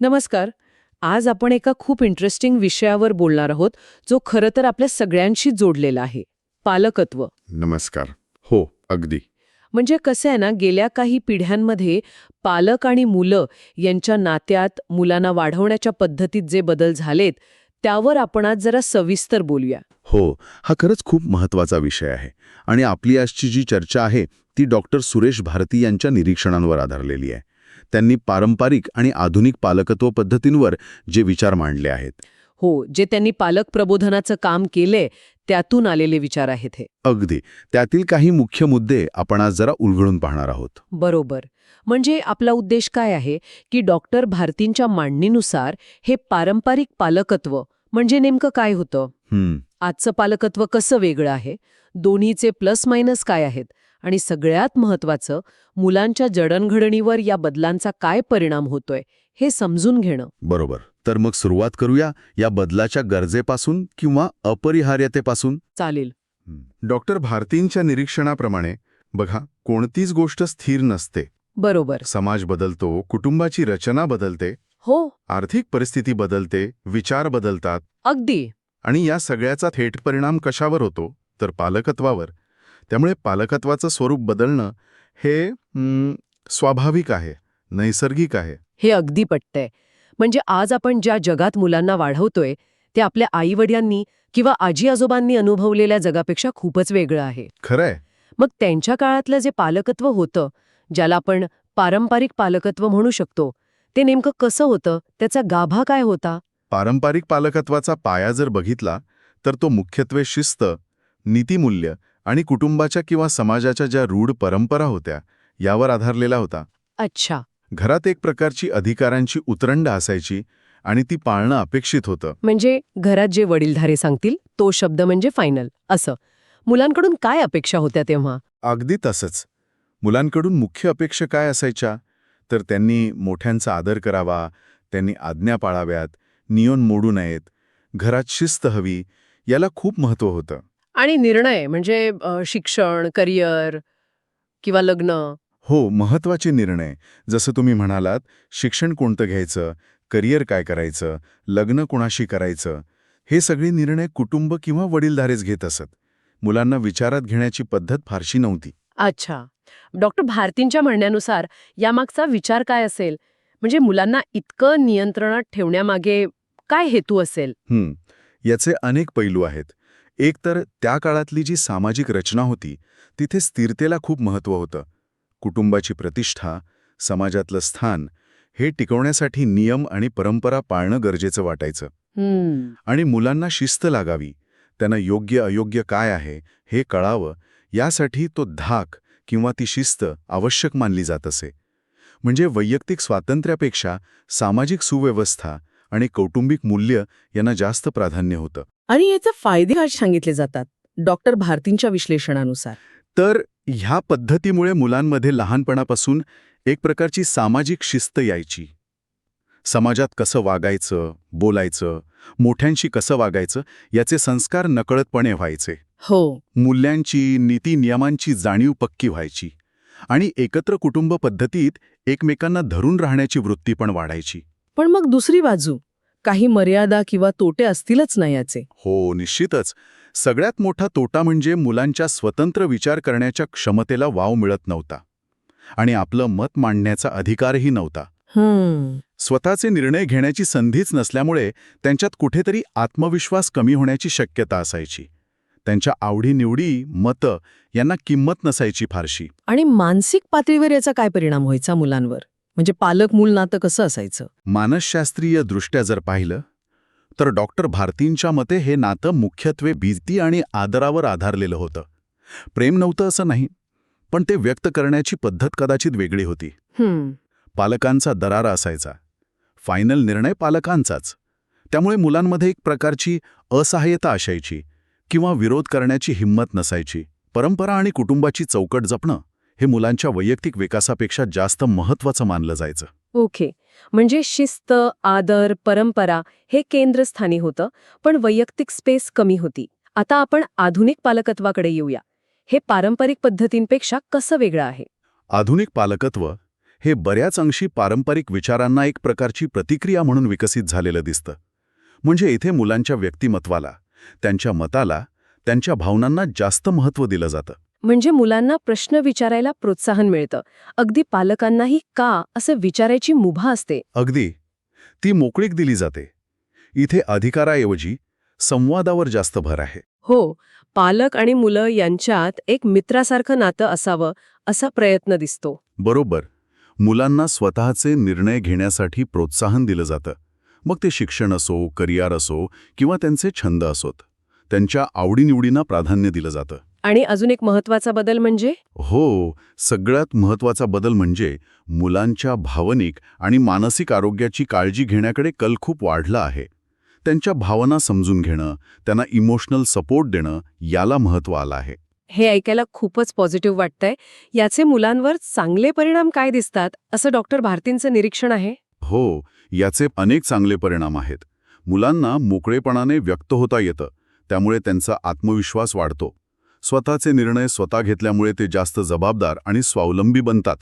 नमस्कार. आज आपण एका खूप इंटरेस्टिंग विषयावर बोलणार आहोत जो खरं तर आपल्या सगळ्यांशी जोडलेला आहे पालकत्व. नमस्कार. हो अगदी. म्हणजे कसं आहे ना गेल्या काही पिढ्यांमध्ये पालक आणि मुलं यांच्या नात्यात मुलांना वाढवण्याच्या पद्धतीत जे बदल झालेत त्यावर आपण आज जरा सविस्तर बोलूया. हो हा खरंच खूप महत्त्वाचा विषय आहे आणि आपली आजची जी चर्चा आहे ती डॉक्टर सुरेश भारती यांच्या निरीक्षणांवर आधारलेली आहे. त्यांनी पारंपरिक आणि आधुनिक पालकत्व पद्धतींवर जे विचार मांडले आहेत. हो जे त्यांनी पालक प्रबोधनाचं काम केलंय त्यातून आलेले विचार आहेत हे. अगदी. त्यातील काही मुख्य मुद्दे आपण आज जरा उलगडून पाहणार आहोत. बरोबर. म्हणजे आपला उद्देश काय आहे की डॉक्टर भारतींच्या मांडणीनुसार हे पारंपरिक पालकत्व म्हणजे नेमकं काय होतं? आजचं पालकत्व कसं वेगळं आहे? दोन्हीचे प्लस मायनस काय आहेत? आणि सगळ्यात महत्वाचं मुलांच्या जडणघडणीवर या बदलांचा काय परिणाम होतोय हे समजून घेणं. बरोबर. तर मग सुरुवात करूया या बदलाच्या गरजेपासून किंवा अपरिहार्यतेपासून? चालेल. डॉक्टर भारतींच्या निरीक्षणाप्रमाणे बघा कोणतीच गोष्ट स्थिर नसते. बरोबर. समाज बदलतो कुटुंबाची रचना बदलते हो. आर्थिक परिस्थिती बदलते विचार बदलतात. अगदी. आणि या सगळ्याचा थेट परिणाम कशावर होतो? तर पालकत्वावर. त्यामुळे पालकत्वाचं स्वरूप बदलणं हे स्वाभाविक आहे नैसर्गिक आहे. हे अगदी पटतंय. म्हणजे आज आपण ज्या जगात मुलांना वाढवतोय ते आपल्या आईवडिलांनी किंवा आजी आजोबांनी अनुभवलेल्या जगापेक्षा खूपच वेगळं आहे. खरंय. मग त्यांच्या काळातलं जे पालकत्व होतं ज्याला आपण पारंपरिक पालकत्व म्हणू शकतो ते नेमकं कसं होतं? त्याचा गाभा काय होता? पारंपरिक पालकत्वाचा पाया जर बघितला तर तो मुख्यत्वे शिस्त नीतिमूल्य आणि कुटुंबाच्या किंवा समाजाच्या ज्या रूढ परंपरा होत्या यावर आधारलेला होता. अच्छा. घरात एक प्रकारची अधिकारांची उतरंड असायची आणि ती पाळणं अपेक्षित होतं. म्हणजे घरात जे वडीलधारे सांगतील तो शब्द म्हणजे फायनल असं. मुलांकडून काय अपेक्षा होत्या तेव्हा? अगदी तसंच. मुलांकडून मुख्य अपेक्षा काय असायच्या? तर त्यांनी मोठ्यांचा आदर करावा त्यांनी आज्ञा पाळाव्यात नियम मोडू नयेत घरात शिस्त हवी याला खूप महत्त्व होतं. आणि निर्णय म्हणजे शिक्षण करिअर किंवा लग्न. हो महत्त्वाचे निर्णय. जसं तुम्ही म्हणालात शिक्षण कोणतं घ्यायचं? करिअर काय करायचं? लग्न कोणाशी करायचं? हे सगळे निर्णय कुटुंब किंवा वडीलधारेच घेत असत. मुलांना विचारात घेण्याची पद्धत फारशी नव्हती. अच्छा. डॉक्टर भारतींच्या म्हणण्यानुसार यामागचा विचार काय असेल? म्हणजे मुलांना इतकं नियंत्रणात ठेवण्यामागे काय हेतू असेल? याचे अनेक पैलू आहेत. एक तर त्या काळातली जी सामाजिक रचना होती तिथे स्थिरतेला खूप महत्त्व होतं. कुटुंबाची प्रतिष्ठा समाजातलं स्थान हे टिकवण्यासाठी नियम आणि परंपरा पाळणं गरजेचं वाटायचं. आणि मुलांना शिस्त लागावी त्यांना योग्य अयोग्य काय आहे हे कळावं यासाठी तो धाक किंवा ती शिस्त आवश्यक मानली जात असे. म्हणजे वैयक्तिक स्वातंत्र्यापेक्षा सामाजिक सुव्यवस्था आणि कौटुंबिक मूल्य यांना जास्त प्राधान्य होतं. आणि याचे फायदे काय सांगितले जातात डॉक्टर भारतींच्या विश्लेषणानुसार. तर ह्या पद्धतीमुळे मुलांमध्ये लहानपणापासून एक प्रकारची सामाजिक शिस्त यायची. समाजात कसं वागायचं बोलायचं मोठ्यांशी कसं वागायचं याचे संस्कार नकळतपणे व्हायचे. हो. मूल्यांची नीती नियमांची जाणीव पक्की व्हायची. आणि एकत्र कुटुंब पद्धतीत एकमेकांना धरून राहण्याची वृत्ती पण वाढायची. पण मग दुसरी बाजू काही मर्यादा किंवा तोटे असतीलच ना याचे. हो निश्चितच. सगळ्यात मोठा तोटा म्हणजे मुलांच्या स्वतंत्र विचार करण्याच्या क्षमतेला वाव मिळत नव्हता. आणि आपलं मत मांडण्याचा अधिकारही नव्हता. स्वतःचे निर्णय घेण्याची संधीच नसल्यामुळे त्यांच्यात कुठेतरी आत्मविश्वास कमी होण्याची शक्यता असायची. त्यांच्या आवडीनिवडी मतं यांना किंमत नसायची फारशी. आणि मानसिक पातळीवर याचा काय परिणाम व्हायचा मुलांवर? म्हणजे पालक मूल नातं कसं असायचं? मानसशास्त्रीय दृष्ट्या जर पाहिलं तर डॉक्टर भारतींच्या मते हे नातं मुख्यत्वे भीती आणि आदरावर आधारलेलं होतं. प्रेम नव्हतं असं नाही पण ते व्यक्त करण्याची पद्धत कदाचित वेगळी होती. पालकांचा दरारा असायचा. फायनल निर्णय पालकांचाच. त्यामुळे मुलांमध्ये एक प्रकारची असहाय्यता असायची किंवा विरोध करण्याची हिंमत नसायची. परंपरा आणि कुटुंबाची चौकट जपणं हे मुलांच्या वैयक्तिक विकासापेक्षा जास्त महत्त्वाचं मानलं जायचं. ओके. म्हणजे शिस्त आदर परंपरा हे केंद्रस्थानी होतं पण वैयक्तिक स्पेस कमी होती. आता आपण आधुनिक पालकत्वाकडे येऊया. हे पारंपरिक पद्धतींपेक्षा कसं वेगळं आहे? आधुनिक पालकत्व हे बऱ्याच अंशी पारंपरिक विचारांना एक प्रकारची प्रतिक्रिया म्हणून विकसित झालेलं दिसतं. म्हणजे इथे मुलांच्या व्यक्तिमत्वाला त्यांच्या मताला त्यांच्या भावनांना जास्त महत्त्व दिलं जातं. म्हणजे मुलांना प्रश्न विचारायला प्रोत्साहन मिळतं. अगदी पालकांनाही का असं विचारायची मुभा असते. अगदी. ती मोकळीक दिली जाते. इथे अधिकाराऐवजी संवादावर जास्त भर आहे. हो पालक आणि मुलं यांच्यात एक मित्रासारखं नातं असावं असा प्रयत्न दिसतो. बरोबर. मुलांना स्वतःचे निर्णय घेण्यासाठी प्रोत्साहन दिलं जातं. मग ते शिक्षण असो करिअर असो किंवा त्यांचे छंद असोत. त्यांच्या आवडीनिवडींना प्राधान्य दिलं जातं. आणि अजून एक महत्त्वाचा बदल म्हणजे? हो सगळ्यात महत्त्वाचा बदल म्हणजे मुलांच्या भावनिक आणि मानसिक आरोग्याची काळजी घेण्याकडे कल खूप वाढला आहे. त्यांच्या भावना समजून घेणं त्यांना इमोशनल सपोर्ट देणं याला महत्त्व आलं आहे. हे ऐकायला खूपच पॉझिटिव्ह वाटतंय. याचे मुलांवर चांगले परिणाम काय दिसतात असं डॉक्टर भारतींचं निरीक्षण आहे? हो याचे अनेक चांगले परिणाम आहेत. मुलांना मोकळेपणाने व्यक्त होता येतं त्यामुळे त्यांचा आत्मविश्वास वाढतो. स्वतःचे निर्णय स्वतः घेतल्यामुळे ते जास्त जबाबदार आणि स्वावलंबी बनतात.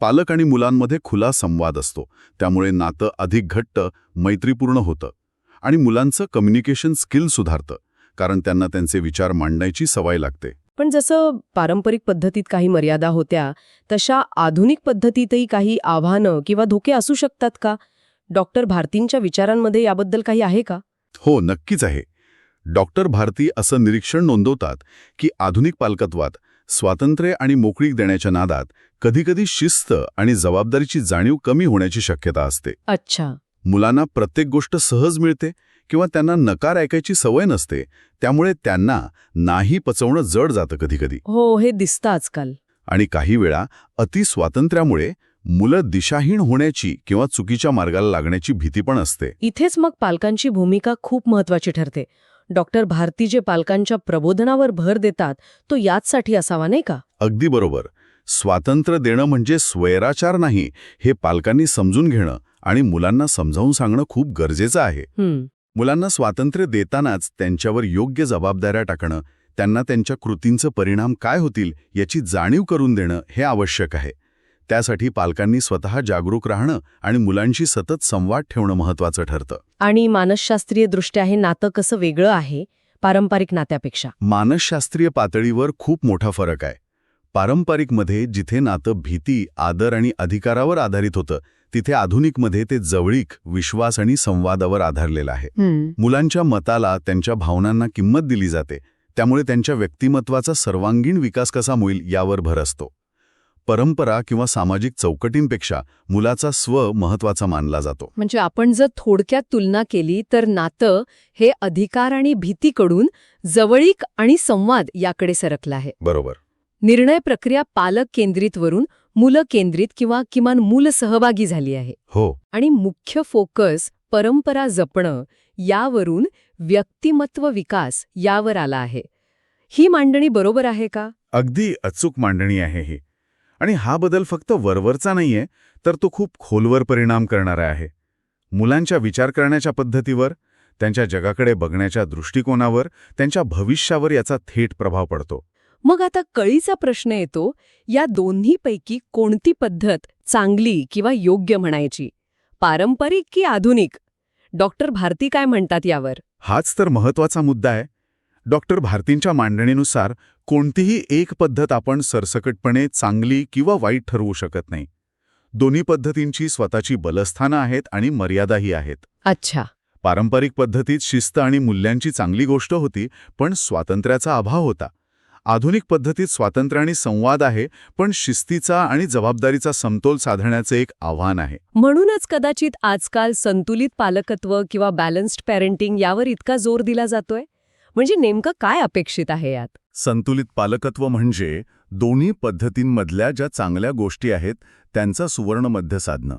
पालक आणि मुलांमध्ये खुला संवाद असतो. त्यामुळे नातं अधिक घट्ट मैत्रीपूर्ण होतं. आणि मुलांचं कम्युनिकेशन स्किल सुधारतं. कारण त्यांना त्यांचे विचार मांडण्याची सवय लागते. पण जसं पारंपरिक पद्धतीत काही मर्यादा होत्या तशा आधुनिक पद्धतीतही काही आव्हानं किंवा धोके असू शकतात का? डॉक्टर भारतींच्या विचारांमध्ये याबद्दल काही आहे का? हो नक्कीच आहे. डॉक्टर भारती असं निरीक्षण नोंदवतात की आधुनिक पालकत्वात स्वातंत्र्य आणि मोकळीक देण्याच्या नादात कधीकधी शिस्त आणि जबाबदारीची जाणीव कमी होण्याची शक्यता असते. अच्छा. मुलांना प्रत्येक गोष्ट सहज मिळते किंवा त्यांना नकार ऐकायची सवय नसते त्यामुळे त्यांना नाही पचवणं जड जातं कधीकधी. हो हे दिसतं आजकाल. आणि काही वेळा अतिस्वातंत्र्यामुळे मुलं दिशाहीन होण्याची किंवा चुकीच्या मार्गाला लागण्याची भीती पण असते. इथेच मग पालकांची भूमिका खूप महत्वाची ठरते. डॉक्टर भारती जे पालकांच्या प्रबोधनावर भर देतात तो याचसाठी असावा नाही का? अगदी बरोबर. स्वातंत्र्य देणं म्हणजे स्वैराचार नाही हे पालकांनी समजून घेणं आणि मुलांना समजावून सांगणं खूप गरजेचं आहे. मुलांना स्वातंत्र्य देतानाच त्यांच्यावर योग्य जबाबदाऱ्या टाकणं त्यांना त्यांच्या कृतींचं परिणाम काय होतील याची जाणीव करून देणं हे आवश्यक आहे. त्यासाठी पालकांनी स्वतः जागरूक राहणं आणि मुलांशी सतत संवाद ठेवणं महत्त्वाचं ठरतं. आणि मानसशास्त्रीय दृष्ट्या हे नातं कसं वेगळं आहे पारंपरिक नात्यापेक्षा? मानसशास्त्रीय पातळीवर खूप मोठा फरक आहे. पारंपरिकमध्ये जिथे नातं भीती आदर आणि अधिकारावर आधारित होतं तिथे आधुनिकमध्ये ते जवळीक विश्वास आणि संवादावर आधारलेलं आहे. मुलांच्या मताला त्यांच्या भावनांना किंमत दिली जाते. त्यामुळे त्यांच्या व्यक्तिमत्वाचा सर्वांगीण विकास कसा होईल यावर भर असतो. परंपरा किंवा सामाजिक चौकटींपेक्षा मुलाचा स्व महत्त्वाचा मानला जातो. म्हणजे आपण जर थोडक्यात तुलना केली तर नातं हे अधिकार आणि भीतीकडून जवळीक आणि संवाद याकडे सरकलं आहे. बरोबर. निर्णय प्रक्रिया पालक केंद्रित वरून मुलं केंद्रित किंवा किमान मूल सहभागी झाली आहे. हो. आणि मुख्य फोकस परंपरा जपणं यावरून व्यक्तिमत्व विकास यावर आला आहे. ही मांडणी बरोबर आहे का? अगदी अचूक मांडणी आहे ही. आणि हा बदल फक्त वरवरचा नाहीये तर तो खूप खोलवर परिणाम करणारा आहे. मुलांच्या विचार करण्याच्या पद्धतीवर त्यांच्या जगाकडे बघण्याच्या दृष्टिकोनावर त्यांच्या भविष्यावर याचा थेट प्रभाव पडतो. मग आता कळीचा प्रश्न येतो या दोन्हीपैकी कोणती पद्धत चांगली किंवा योग्य म्हणायची? पारंपरिक की आधुनिक? डॉक्टर भारती काय म्हणतात यावर? हाच तर महत्त्वाचा मुद्दा आहे. डॉक्टर भारतींच्या मांडणीनुसार कोणतीही एक पद्धत आपण सरसकटपणे चांगली किंवा वाईट ठरवू शकत नाही. दोन्ही पद्धतींची स्वतःची बलस्थानं आहेत आणि मर्यादाही आहेत. अच्छा. पारंपरिक पद्धतीत शिस्त आणि मूल्यांची चांगली गोष्ट होती पण स्वातंत्र्याचा अभाव होता. आधुनिक पद्धतीत स्वातंत्र्य आणि संवाद आहे पण शिस्तीचा आणि जबाबदारीचा समतोल साधण्याचे एक आव्हान आहे. म्हणूनच कदाचित आजकाल संतुलित पालकत्व किंवा बॅलन्स्ड पॅरेंटिंग यावर इतका जोर दिला जातोय? म्हणजे नेमकं काय अपेक्षित आहे यात? संतुलित पालकत्व म्हणजे दोन्ही पद्धतींमधल्या ज्या चांगल्या गोष्टी आहेत त्यांचा सुवर्ण मध्य साधणं.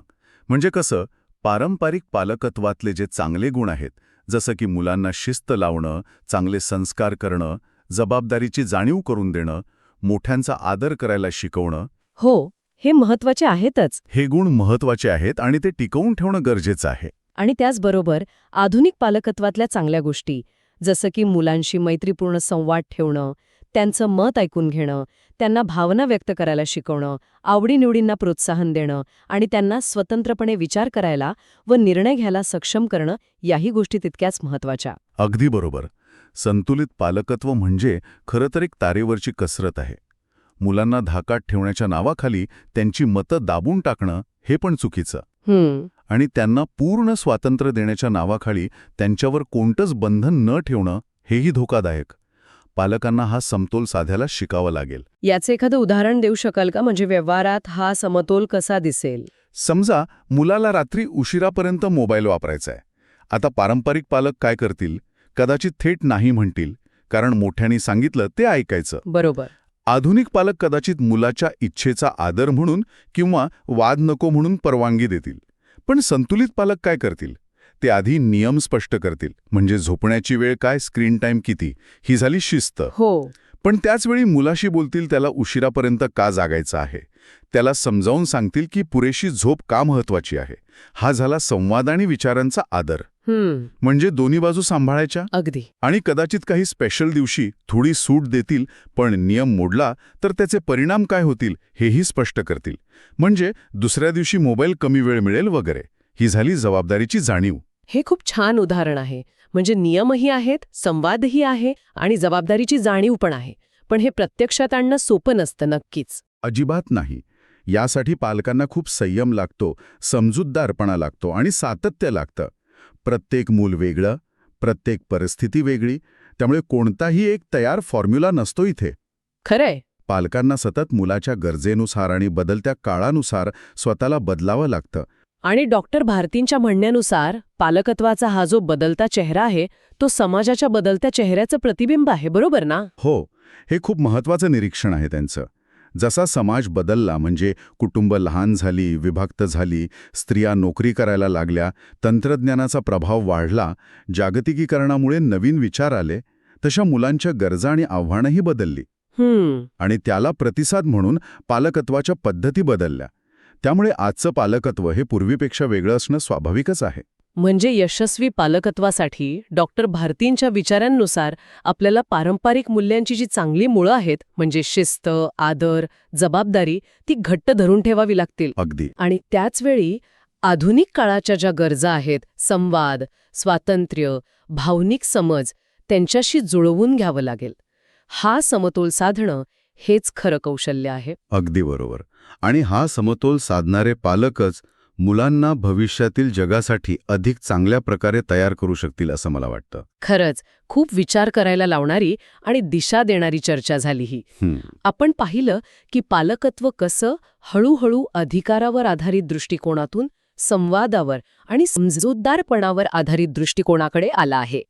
म्हणजे कसं पारंपरिक पालकत्वातले जे चांगले गुण आहेत जसं की मुलांना शिस्त लावणं चांगले संस्कार करणं जबाबदारीची जाणीव करून देणं मोठ्यांचा आदर करायला शिकवणं. हो हे महत्त्वाचे आहेतच. हे गुण महत्त्वाचे आहेत आणि ते टिकवून ठेवणं गरजेचं आहे. आणि त्याचबरोबर आधुनिक पालकत्वातल्या चांगल्या गोष्टी जसं की मुलांशी मैत्रीपूर्ण संवाद ठेवणं त्यांचं मत ऐकून घेणं त्यांना भावना व्यक्त करायला शिकवणं आवडीनिवडींना प्रोत्साहन देणं आणि त्यांना स्वतंत्रपणे विचार करायला व निर्णय घ्यायला सक्षम करणं याही गोष्टी तितक्याच महत्त्वाच्या अगदी बरोबर. संतुलित पालकत्व म्हणजे खरं तर एक तारेवरची कसरत आहे. मुलांना धाकात ठेवण्याच्या नावाखाली त्यांची मतं दाबून टाकणं हे पण चुकीचं. आणि त्यांना पूर्ण स्वातंत्र्य देण्याच्या नावाखाली त्यांच्यावर कोणतंच बंधन न ठेवणं हेही धोकादायक. पालकांना हा समतोल साधायला शिकावं लागेल. याचे एखादं उदाहरण देऊ शकाल का? म्हणजे व्यवहारात हा समतोल कसा दिसेल? समजा मुलाला रात्री उशिरापर्यंत मोबाईल वापरायचा आहे आता पारंपरिक पालक काय करतील? कदाचित थेट नाही म्हणतील कारण मोठ्यांनी सांगितलं ते ऐकायचं. बरोबर. आधुनिक पालक कदाचित मुलाच्या इच्छेचा आदर म्हणून किंवा वाद नको म्हणून परवानगी देतील. पण संतुलित पालक काय करतील? ते आधी नियम स्पष्ट करतील. म्हणजे झोपण्याची वेळ काय? स्क्रीन टाईम किती? ही झाली शिस्त. हो. पण त्याचवेळी मुलाशी बोलतील त्याला उशिरापर्यंत का जागायचं आहे? त्याला समजावून सांगतील की पुरेशी झोप का महत्वाची आहे? हा झाला संवाद आणि विचारांचा आदर. म्हणजे दोन्ही बाजू सांभाळायच्या? अगदी. आणि कदाचित काही स्पेशल दिवशी थोडी सूट देतील पण नियम मोडला तर त्याचे परिणाम काय होतील हेही स्पष्ट करतील. म्हणजे दुसऱ्या दिवशी मोबाईल कमी वेळ मिळेल वगैरे. ही झाली जबाबदारीची जाणीव. हे खूप छान उदाहरण आहे. म्हणजे नियमही आहेत संवादही आहे आणि जबाबदारीची जाणीव पण आहे. पण हे प्रत्यक्षात आणणं सोपं नसतं नक्कीच. अजिबात नाही. यासाठी पालकांना खूप संयम लागतो समजूतदारपणा लागतो आणि सातत्य लागतं. प्रत्येक मूल वेगळं प्रत्येक परिस्थिती वेगळी त्यामुळे कोणताही एक तयार फॉर्म्युला नसतो इथे. खरंय. पालकांना सतत मुलाच्या गरजेनुसार आणि बदलत्या काळानुसार स्वतःला बदलावं लागतं. आणि डॉक्टर भारतींच्या म्हणण्यानुसार पालकत्वाचा हा जो बदलता चेहरा आहे तो समाजाच्या बदलत्या चेहऱ्याचं प्रतिबिंब आहे बरोबर ना? हो हे खूप महत्वाचं निरीक्षण आहे त्यांचं. जसा समाज बदलला म्हणजे कुटुंब लहान झाली विभक्त झाली स्त्रिया नोकरी करायला लागल्या तंत्रज्ञानाचा प्रभाव वाढला जागतिकीकरणामुळे नवीन विचार आले तशा मुलांच्या गरजा आणि आव्हानंही बदलली. आणि त्याला प्रतिसाद म्हणून पालकत्वाच्या पद्धती बदलल्या. त्यामुळे आजचं पालकत्व हे पूर्वीपेक्षा वेगळं असणं स्वाभाविकच आहे. म्हणजे यशस्वी पालकत्वासाठी डॉक्टर भारतींच्या विचारांनुसार आपल्याला पारंपरिक मूल्यांची जी चांगली मुळं आहेत म्हणजे शिस्त आदर जबाबदारी ती घट्ट धरून ठेवावी लागतील. अगदी. आणि त्याचवेळी आधुनिक काळाच्या ज्या गरजा आहेत संवाद स्वातंत्र्य भावनिक समज त्यांच्याशी जुळवून घ्यावं लागेल. हा समतोल साधणं हेच खरं कौशल्य आहे. अगदी बरोबर. आणि हा समतोल साधणारे पालकच मुलांना भविष्यातील जगासाठी अधिक चांगल्या प्रकारे तयार करू शकतील असं मला वाटतं. खरंच खूप विचार करायला लावणारी आणि दिशा देणारी चर्चा झाली ही. आपण पाहिलं की पालकत्व कसं हळूहळू अधिकारावर आधारित दृष्टिकोनातून संवादावर आणि समजूतदारपणावर आधारित दृष्टिकोनाकडे आला आहे.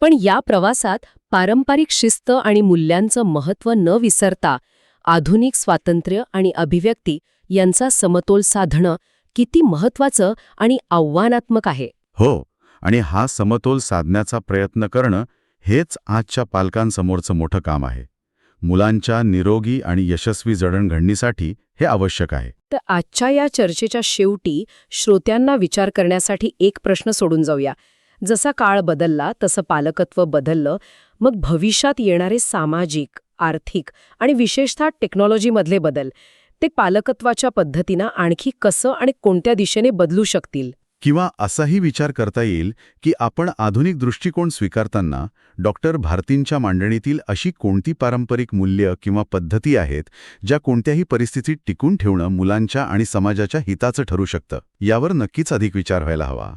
पण या प्रवासात पारंपरिक शिस्त आणि मूल्यांचं महत्त्व न विसरता आधुनिक स्वातंत्र्य आणि अभिव्यक्ती यांचा समतोल साधणं किती महत्त्वाचं आणि आव्हानात्मक आहे. हो आणि हा समतोल साधण्याचा प्रयत्न करणं हेच आजच्या पालकांसमोरचं मोठं काम आहे. मुलांच्या निरोगी आणि यशस्वी जडणघडणीसाठी हे आवश्यक आहे. तर आजच्या या चर्चेच्या शेवटी श्रोत्यांना विचार करण्यासाठी एक प्रश्न सोडून जाऊया. जसा काळ बदलला तसं पालकत्व बदललं. मग भविष्यात येणारे सामाजिक आर्थिक आणि विशेषतः टेक्नॉलॉजीमधले बदल ते पालकत्वाच्या पद्धतीनं आणखी कसं आणि कोणत्या दिशेने बदलू शकतील? किंवा असाही विचार करता येईल की आपण आधुनिक दृष्टिकोन स्वीकारताना डॉक्टर भारतींच्या मांडणीतील अशी कोणती पारंपरिक मूल्य किंवा पद्धती आहेत ज्या कोणत्याही परिस्थितीत टिकून ठेवणं मुलांच्या आणि समाजाच्या हिताचं ठरू शकतं? यावर नक्कीच अधिक विचार व्हायला हवा.